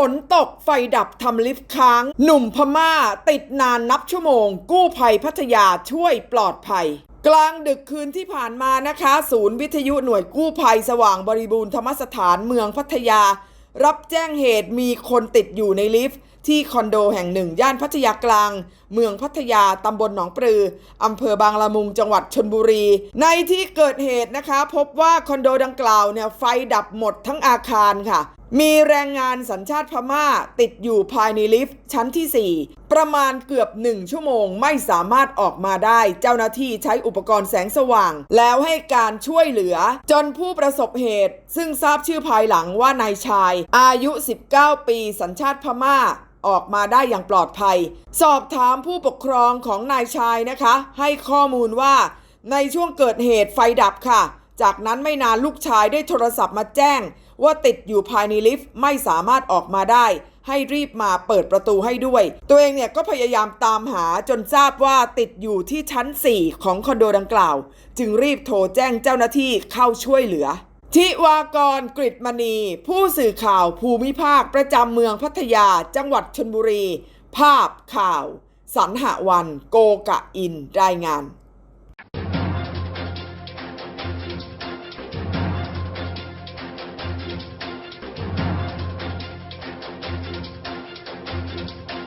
ฝนตกไฟดับทำลิฟต์ค้าง หนุ่มพม่าติดนานนับชั่วโมง กู้ภัยพัทยาช่วยปลอดภัยกลางดึกคืนที่ผ่านมานะคะ ศูนย์วิทยุหน่วยกู้ภัยสว่างบริบูรณ์ธรรมสถานเมืองพัทยา รับแจ้งเหตุมีคนติดอยู่ในลิฟต์ที่คอนโดแห่งหนึ่ง ย่านพัทยากลาง เมืองพัทยาตำบลหนองปลืออำเภอบางละมุงจังหวัดชนบุรี ในที่เกิดเหตุนะคะ พบว่าคอนโดดังกล่าวเนี่ยไฟดับหมดทั้งอาคารค่ะ มีแรงงานสัญชาติพม่าติดอยู่ภายในลิฟต์ชั้นที่ 4 ประมาณเกือบ 1 ชั่วโมงไม่สามารถออกมาได้ เจ้าหน้าที่ใช้อุปกรณ์แสงสว่าง แล้วให้การช่วยเหลือ จนผู้ประสบเหตุ ซึ่งทราบชื่อภายหลังว่านายชาย อายุ 19 ปี สัญชาติพม่าออกมาได้อย่างปลอดภัย สอบถามผู้ปกครองของนายชายนะคะ ให้ข้อมูลว่าในช่วงเกิดเหตุไฟดับค่ะ จากนั้นไม่นานลูกชายได้โทรศัพท์มาแจ้ง ว่าติดอยู่ภายในลิฟต์ไม่สามารถออกมาได้ ให้รีบมาเปิดประตูให้ด้วย ตัวเองเนี่ยก็พยายามตามหาจนทราบว่าติดอยู่ที่ชั้น 4 ของคอนโดดังกล่าว จึงรีบโทรแจ้งเจ้าหน้าที่เข้าช่วยเหลือทิวากรกฤตมณี ผู้สื่อข่าวภูมิภาคประจำเมืองพัทยา จังหวัดชนบุรี ภาพข่าว สันหวัน โกกะอิน รายงาน